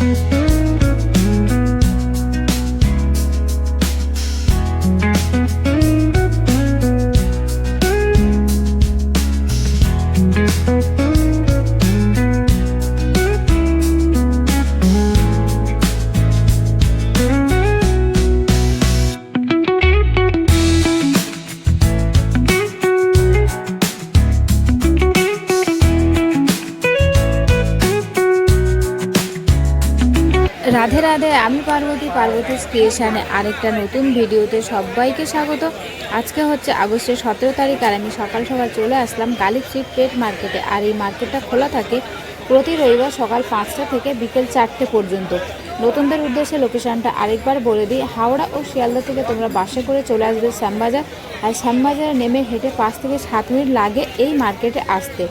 রাধে রাধে আমি পার্বতী পার্বতী স্টেশনে আরেকটা নতুন ভিডিওতে সবাইকে স্বাগত। আজকে হচ্ছে আগস্টের সতেরো তারিখ আর আমি সকাল সকাল চলে আসলাম কালী স্ট্রিট পেট মার্কেটে। আর এই মার্কেটটা খোলা থাকে প্রতি রবিবার সকাল পাঁচটা থেকে বিকেল চারটে পর্যন্ত। নতুনদের উদ্দেশ্যে লোকেশনটা আরেকবার বলে দিই। হাওড়া ও শিয়ালদা থেকে তোমরা বাসে করে চলে আসবে শ্যামবাজার। আর শ্যামবাজারে নেমে হেঁটে পাঁচ থেকে সাত মিনিট লাগে এই মার্কেটে আসতে।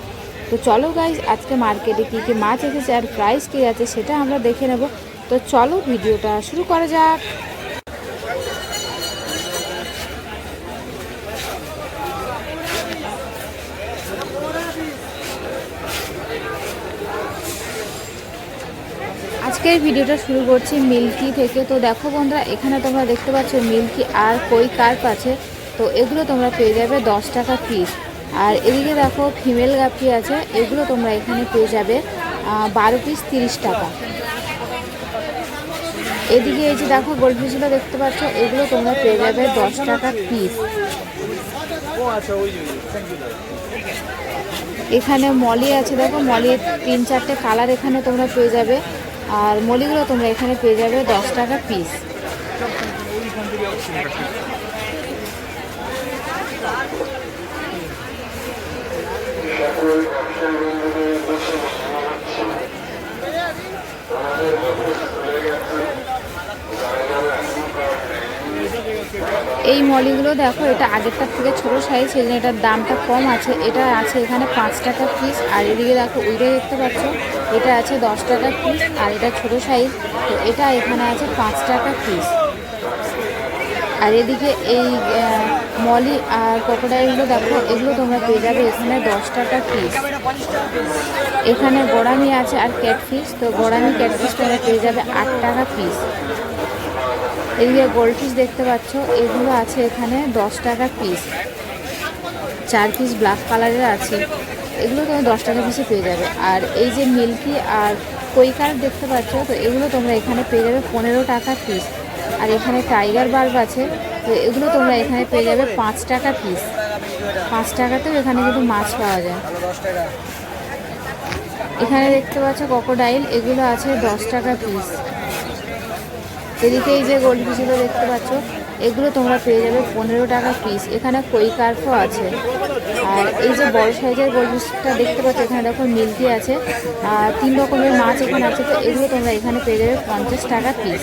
তো চলো গাইজ আজকে মার্কেটে কী কী মাছ এসেছে আর প্রাইস কী আছে সেটা আমরা দেখে নেব। তো চলো ভিডিওটা শুরু করা যাক। আজকের ভিডিওটা শুরু করছি মিল্কি থেকে। তো দেখো বন্ধুরা, এখানে তোমরা দেখতে পাচ্ছ মিল্কি আর কই কার্প আছে তো এগুলো তোমরা পেয়ে যাবে দশ টাকা পিস আর এদিকে দেখো ফিমেল গাপি আছে, এগুলো তোমরা এখানে পেয়ে যাবে বারো পিস তিরিশ টাকা। এদিকে এই যে দেখো গোল্ডফিশগুলো দেখতে পাচ্ছ, এগুলো তোমরা পেয়ে যাবে দশ টাকা পিস এখানে মলি আছে, দেখো, মলির তিন চারটে কালার এখানে তোমরা পেয়ে যাবে। আর মলিগুলো তোমরা এখানে পেয়ে যাবে দশ টাকা পিস এই মলিগুলো দেখো, এটা আগেরটার থেকে ছোট সাইজ সেই এটার দামটা কম আছে, এটা আছে এখানে পাঁচ টাকা পিস আর এদিকে দেখো ওইটা দেখতে পাচ্ছ, এটা আছে দশ টাকা পিস আর এটা ছোট সাইজ তো এটা এখানে আছে পাঁচ টাকা পিস আর এদিকে এই মলি আর ক্রোকোডাইলগুলো দেখো, এগুলো তোমরা পেয়ে যাবে এখানে দশ টাকা পিস এখানে গোড়ামি আছে আর ক্যাটফিস তো গোড়ামি ক্যাটফিস তোমরা পেয়ে যাবে আট টাকা পিস এদিকে গোল্ডফিশ দেখতে পাচ্ছ, এগুলো আছে এখানে দশ টাকা পিস চার পিস ব্ল্যাক কালারের আছে। এগুলো তোমরা দশ টাকা পিসে পেয়ে যাবে। আর এই যে মিল্কি আর কৈকার দেখতে পাচ্ছ, তো এগুলো তোমরা এখানে পেয়ে যাবে পনেরো টাকা পিস আর এখানে টাইগার বার্ব আছে, তো এগুলো তোমরা এখানে পেয়ে যাবে পাঁচ টাকা পিস পাঁচ টাকাতেও এখানে কিন্তু মাছ পাওয়া যায়। এখানে দেখতে পাচ্ছ ক্রোকোডাইল এগুলো আছে দশ টাকা পিস এদিকে এই যে গোল্ড ফিশগুলো দেখতে পাচ্ছ, এগুলো তোমরা পেয়ে যাবে পনেরো টাকা পিস এখানে কই কার্পও আছে। আর এই যে বড় সাইজের গোল্ড ফিশটা দেখতে পাচ্ছ, এখানে দেখো মিল্কি আছে। আর তিন রকমের মাছ এখানে আছে, তো এগুলো তোমরা এখানে পেয়ে যাবে পঞ্চাশ টাকা পিস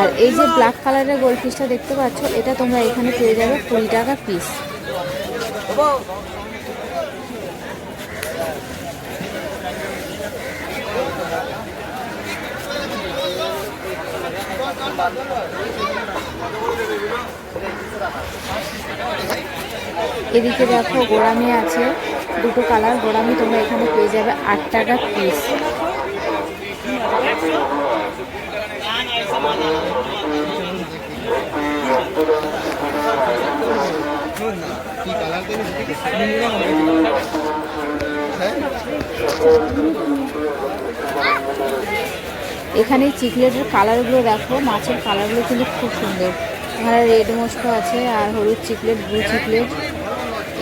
আর এই যে ব্ল্যাক কালারের গোল্ড ফিশটা দেখতে পাচ্ছ, এটা তোমরা এখানে পেয়ে যাবে কুড়ি টাকা পিস এদিকে দেখো গোড়ামি আছে দুটো কালার গোড়ামি তোমরা এখানে পেয়ে যাবে আট টাকা পিস এখানে চিকলেটের কালারগুলো দেখো মাছের কালারগুলো কিন্তু খুব সুন্দর এখানে রেড মস্কো আছে আর হলুদ চিকলেট ব্লু চিকলেট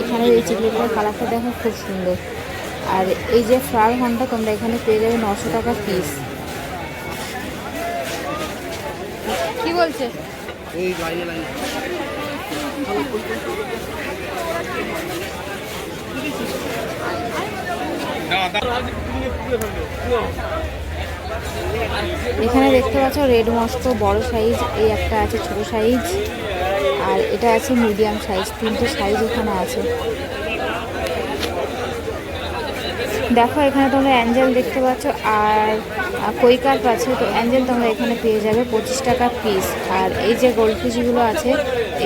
এখানে এই চিকলেটের কালারটা দেখো খুব সুন্দর আর এই যে ফ্রাল ঘণ্টা তোমরা এখানে পেয়ে যাবে নশো টাকা পিস কি বলছে এখানে দেখতে পাচ্ছ রেড মস্কো বড় সাইজ এই একটা আছে ছোট সাইজ আর এটা আছে মিডিয়াম সাইজ তিনটে সাইজ এখানে আছে। দেখো, এখানে তোমরা অ্যাঞ্জেল দেখতে পাচ্ছ, আর কই কার্প আছে তো অ্যাঞ্জেল তোমরা এখানে পেয়ে যাবে পঁচিশ টাকা পিস আর এই যে গোল্ড ফিশগুলো আছে,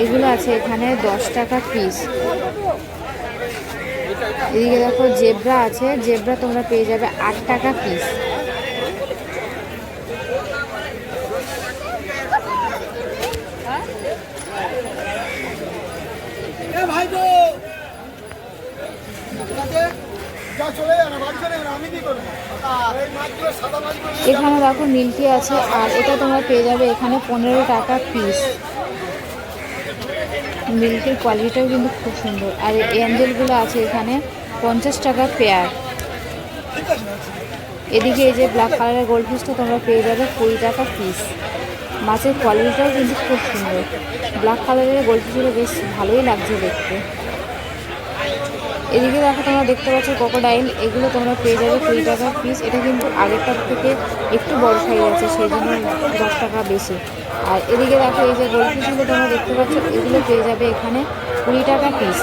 এগুলো আছে এখানে দশ টাকা পিস এদিকে দেখো, জেব্রা আছে, জেব্রা তোমরা পেয়ে যাবে আট টাকা পিস এ ভাই গো যা চলে যান বাড়ি চলে যান আমি কি করব এই মাছগুলো সাদা মাছগুলো এখানে দেখো মিল্কি আছে, আর এটা তোমরা পেয়ে যাবে এখানে পনেরো টাকা পিস মিল্কের কোয়ালিটিটাও কিন্তু খুব সুন্দর। আর এই অ্যাঞ্জেলগুলো আছে এখানে পঞ্চাশ টাকা পেয়ার এদিকে এই যে ব্ল্যাক কালারের গোল্ড ফিশটা তোমরা পেয়ে যাবে কুড়ি টাকা পিস মাছের কোয়ালিটিটাও কিন্তু খুব সুন্দর। ব্ল্যাক কালারের গোল্ড ফিশগুলো বেশ ভালোই লাগছে দেখতে। এদিকে দেখো তোমরা দেখতে পাচ্ছ কোকোডাইল এগুলো তোমরা পেয়ে যাবে কুড়ি টাকা পিস এটা কিন্তু আগেরটার থেকে একটু বড় সাইজ আছে সেই জন্য দশ টাকা বেশি। আর এদিকে দেখো এই যে গোল্ড ফিশগুলো তোমরা দেখতে পাচ্ছ, এগুলো পেয়ে যাবে এখানে কুড়ি টাকা পিস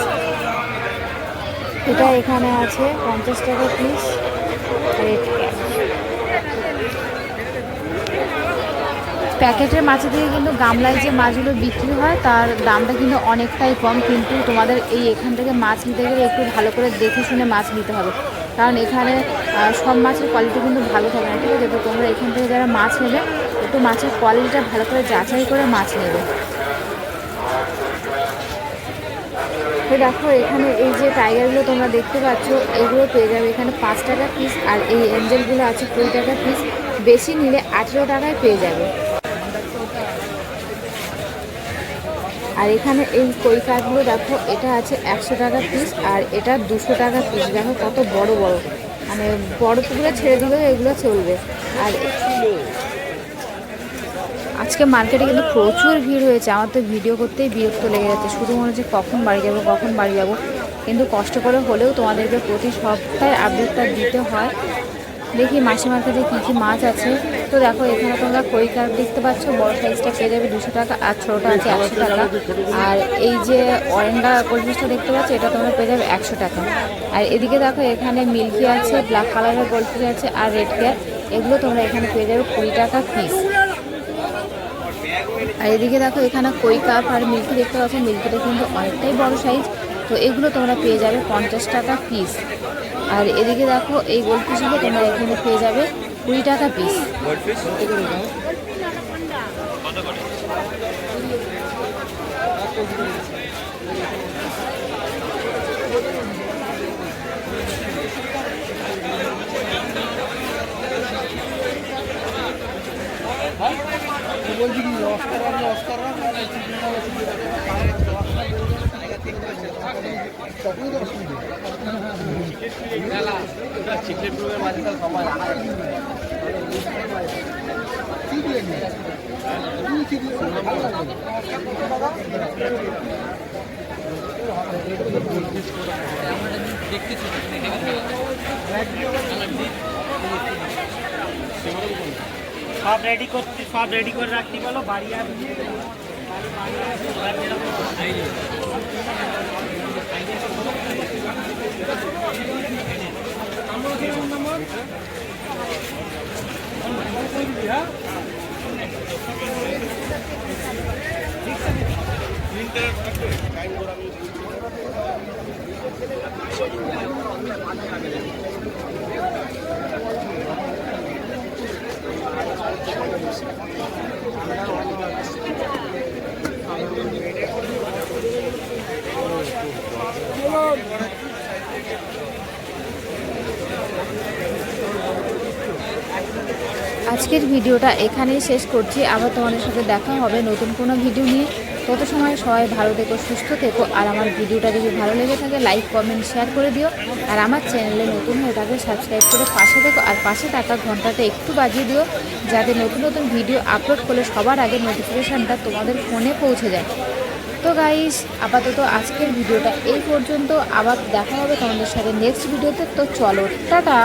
এটা এখানে আছে পঞ্চাশ টাকা পিস রেড প্যাকেটের মাছের থেকে কিন্তু গামলায় যে মাছগুলো বিক্রি হয়, তার দামটা কিন্তু অনেকটাই কম। কিন্তু তোমাদের এই এখান থেকে মাছ নিতে গেলে একটু ভালো করে দেখে শুনে মাছ নিতে হবে। কারণ এখানে সব মাছের কোয়ালিটি কিন্তু ভালো থাকে না, ঠিক আছে? তো তোমরা এখান থেকে যারা মাছ নেবে, একটু মাছের কোয়ালিটিটা ভালো করে যাচাই করে মাছ নেবে। তো দেখো, এখানে এই যে টাইগারগুলো তোমরা দেখতে পাচ্ছ, এগুলো পেয়ে যাবে এখানে পাঁচ টাকা পিস আর এই এঞ্জেলগুলো আছে কুড়ি টাকা পিস বেশি নিলে আঠেরো টাকায় পেয়ে যাবে। আর এখানে এই কই কাঠগুলো দেখো, এটা আছে একশো টাকা পিস আর এটা দুশো টাকা পিস দেখো কত বড় বড়। মানে বড় পুকুরে ছেড়ে দিলেও এগুলো চলবে। আর আজকে মার্কেটে কিন্তু প্রচুর ভিড় হয়েছে। আমার তো ভিডিও করতেই বিরক্ত লেগে যাচ্ছে। শুধু মনে হচ্ছে কখন বাড়ি যাব, কখন বাড়ি যাব। কিন্তু কষ্ট করে হলেও তোমাদেরকে প্রতি সপ্তাহে আপডেটটা দিতে হয়। দেখি মাসি মার্কেটে কী কী মাছ আছে। তো দেখো, এখানে তোমরা কই কাপ দেখতে পাচ্ছ, বড় সাইজটা পেয়ে যাবে দুশো টাকা আর ছোটোটা আছে একশো টাকা। আর এই যে অরেন্ডা গোল্ডফিশটা দেখতে পাচ্ছ, এটা তোমরা পেয়ে যাবে একশো টাকা। আর এদিকে দেখো, এখানে মিল্কি আছে ব্ল্যাক কালারের গোল্ডফিশ আছে আর রেড ক্যাপ এগুলো তোমরা এখানে পেয়ে যাবে কুড়ি টাকা পিস আর এদিকে দেখো, এখানে কই কাপ আর মিল্কি দেখতে পাচ্ছ, মিল্কিটা কিন্তু অনেকটাই বড় সাইজ তো এগুলো তোমরা পেয়ে যাবে পঞ্চাশ টাকা পিস আর এদিকে দেখো এই গোল্ড পিসগুলো তোমরা এখানে পেয়ে যাবে কুড়ি টাকা পিস বলছি কি সব রেডি করতে সব রেডি করে রাখতে বলো বাড়ি আসবে হ্যাঁ আজকের ভিডিওটা এখানেই শেষ করছি। আবার তোমাদের সাথে দেখা হবে নতুন কোনো ভিডিও নিয়ে। তত সময় সবাই ভালো থেকো, সুস্থ থেকো। আর আমার ভিডিওটা যদি ভালো লেগে থাকে, লাইক, কমেন্ট, শেয়ার করে দিও। আর আমার চ্যানেলে নতুন হয়ে থাকলে সাবস্ক্রাইব করে পাশে থেকো। আর পাশে থাকা ঘন্টাটা একটু বাজিয়ে দিও, যাতে নতুন নতুন ভিডিও আপলোড করলে সবার আগে নোটিফিকেশানটা তোমাদের ফোনে পৌঁছে যায়। তো গাইস আপাতত আজকের ভিডিওটা এই পর্যন্ত। আবার দেখা হবে তোমাদের সাথে নেক্সট ভিডিওতে। তো চলো, টাটা!